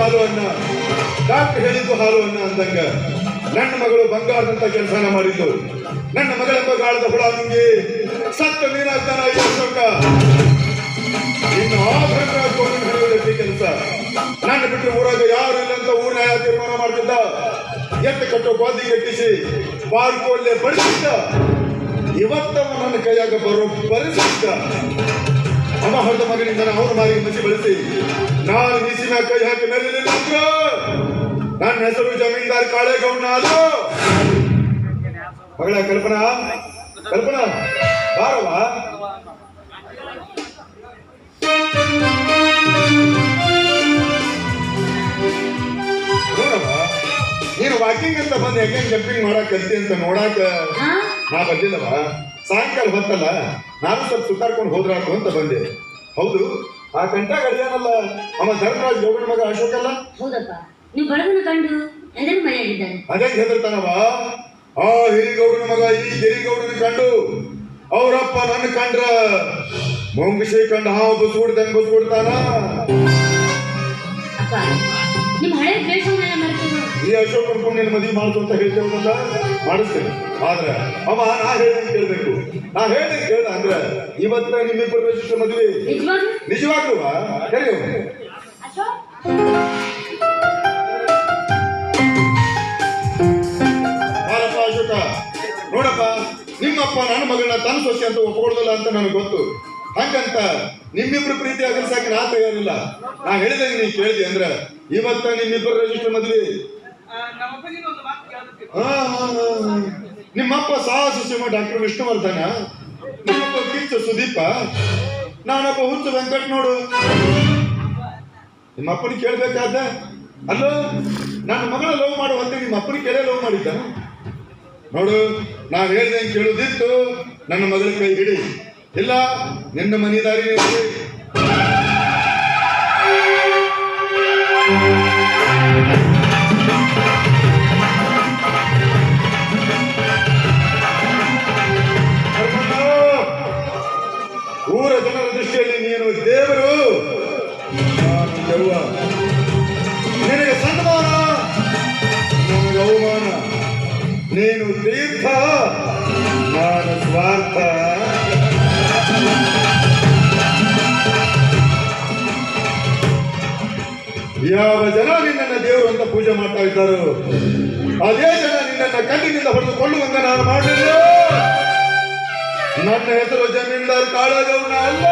ಹಾಲು ಅನ್ನ ಡಾಕ್ಟರ್ ಹೇಳಿದ್ದು ಹಾಲು ಅನ್ನ ಅಂದಂಗ ನನ್ನ ಮಗಳು ಬಂಗಾರದಂತ ಕೆಲಸನ ಮಾಡಿದ್ದು. ನನ್ನ ಮಗಳೆಂಬ ಗಾಳದ ಹುಳ ನಿಂಗೆ ಸತ್ತ ಮೀನಾಗ್ತಾನ ಈ ಅಶೋಕ ಇನ್ನು ಆಭರಣ ಹೇಳುವುದಕ್ಕೆ ಕೆಲಸ. ನನ್ನ ಬಿಟ್ಟು ಊರಾಗ ಯಾರು ಇಲ್ಲ ಅಂತ ಊರ ತೀರ್ಮಾನ ಮಾಡ್ತಿದ್ದ. ಎತ್ತ ಕಟ್ಟೋ ಗೋದಿ ಕಟ್ಟಿಸಿ ಪಾರ್ಕೋಲ್ಲೇ ಬಡಿಸಿದ್ದ. ಇವತ್ತವ ನನ್ನ ಕೈಯಾಗ ಬರೋ ಪರಿಸ್ಥಿತ ಅವ ಹೊಡೆದ ಮಗನಿಂದ ಅವನ ಮಾರಿಗೆ ಮಸಿ ಬೆಳೆಸಿ. ನಾನು ನೀಸಿನ ಕೈ ಹಾಕಿ ಮೆರಲಿಲ್ಲ ನನ್ನ ಹೆಸರು ಜಮೀನ್ದಾರ್ ಕಾಳೇಗೌಡ ಅದು ಮಗಳ ಕಲ್ಪನಾ? ಕಲ್ಪನಾ ಬಾರವಾ ನೀನು ವಾಕಿಂಗ್ ಅಂತ ಬಂದು ಹೆಂಗೆ ಜಂಪಿಂಗ್ ಮಾಡಕ್ ಕಲ್ತಿ ಅಂತ ನೋಡಾಕ ನಾ ಬಂದಿಲ್ಲವ ಸಾಯಂಕಾಲ ಹೊತ್ತಲ್ಲ ನಾನು ಸ್ವಲ್ಪ ಸುತ್ತಾಡ್ಕೊಂಡು ಹೋದ್ರಾಕು ಅಂತ ಬಂದೆ. ಹೌದು ಆ ಕಂಠ ಗಡಿಯಾನಲ್ಲ ಅವ ಧರ್ಮರಾಜ್ ಗೌಡನ ಮಗ ಅಶೋಕ್ ಅಲ್ಲ? ಹೌದಪ್ಪ ನೀವು ಬಡವನ ಕಂಡು ಹೆದರಿ ಅದೇ ಹೆದರ್ತಾನವ? ಆ ಹಿರಿಗೌಡನ ಮಗ ಈ ಗಿರಿಗೌಡನ ಕಂಡು ಅವರಪ್ಪ ನನ್ನ ಕಂಡ್ರ ಮುಂಗಸಿ ಕಂಡು ಬಸ್ ಬಸ್ಬಿಡ್ದಂಗ್ ಬಸ್ಬಿಡ್ತಾನ ನಿಮ್ ನಿಮ್ಮ ಹಳೆ ದ್ವೇಷವನ್ನೆಲ್ಲ ಮರೆತು ಅಶೋಕ್ ಅನ್ಕೊಂಡು ನಿನ್ನ ಮದುವೆ ಮಾಡ್ತು ಅಂತ ಹೇಳ್ತೇವೆ ಮಾಡಿಸ್ತೇನೆ. ಆದ್ರೆ ಅವ ನಾ ಹೇಳಿ ಕೇಳ್ಬೇಕು. ನಾ ಹೇಳಿ ಕೇಳ ಅಂದ್ರೆ ಇವತ್ತ ನಿಮ್ಮಿಬ್ಬರ ವಿಶಿಷ್ಟ ಮದುವೆ. ನಿಜವಾಗ್ಲೂ? ಕರೆಯೋ ಅಶೋಕ್? ಬಾರಪ್ಪ ಅಶೋಕ ನೋಡಪ್ಪ ನಿಮ್ಮಪ್ಪ ನನ್ನ ಮಗಳನ್ನ ತನ್ನ ಸೊಸೆ ಅಂತ ಒಪ್ಪಿಕೊಳ್ಳಲ್ಲ ಅಂತ ನನಗೆ ಗೊತ್ತು. ಹಂಗಂತ ನಿಮ್ಮಿಬ್ರು ಪ್ರೀತಿ ಅಗಲ್ಸಾಕ ನಾ ತಯಾರಿಲ್ಲ. ನಾ ಹೇಳಿದಂಗೆ ನೀ ಕೇಳಿದೆ ಅಂದ್ರೆ ಇವತ್ತ ನಿಮ್ಮಿಬ್ಬರ ರಿಜಿಸ್ಟರ್ ಮದ್ವೆ. ನಿಮ್ಮಪ್ಪ ಸಾಹಸ ಸಿಂಹ ಡಾಕ್ಟರ್ ವಿಷ್ಣುವರ್ಧನ. ನಿಮ್ಮಪ್ಪ ಕಿಚ್ಚ ಸುದೀಪ. ನಾನಪ್ಪ ಹುಚ್ಚು ವೆಂಕಟ್ ನೋಡು. ನಿಮ್ಮಪ್ಪನ ಕೇಳ್ಬೇಕಾದ ಅಲ್ಲೋ, ನನ್ನ ಮಗಳ ಲವ್ ಮಾಡೋ ಹೊತ್ತಿಗೆ ನಿಮ್ಮ ಅಪ್ಪನಿಗೆ ಕೇಳೇ ಲವ್ ಮಾಡಿದ್ದ. ನೋಡು, ನಾನು ಹೇಳ್ದೆ ಕೇಳುದಿತ್ತು ನನ್ನ ಮಗಳ ಕೈ ಹಿಡಿ. ಇಲ್ಲ, ನಿನ್ನ ಮನೆದಾರಿ ಊರ ನಾನು ದೆವ್ವ ನಿನಗೆ ಸನ್ಮಾನ ನೀನು ತೀರ್ಥ ನಾನು ಸ್ವಾರ್ಥ ಯಾವ ಜನ ನಿನ್ನ ದೇವರು ಅಂತ ಪೂಜೆ ಮಾಡ್ತಾ ಇದ್ದಾರೋ ಅದೇ ಜನ ನಿನ್ನನ್ನ ಕಣ್ಣಿನಿಂದ ಹೊಡೆದುಕೊಳ್ಳುವಂತ ನಾನು ಮಾಡಲಿಲ್ಲ ನನ್ನ ಹೆಸರು ಜಮೀನ್ದಾರ್ ಕಾಳಗೌನ ಅಲ್ಲ.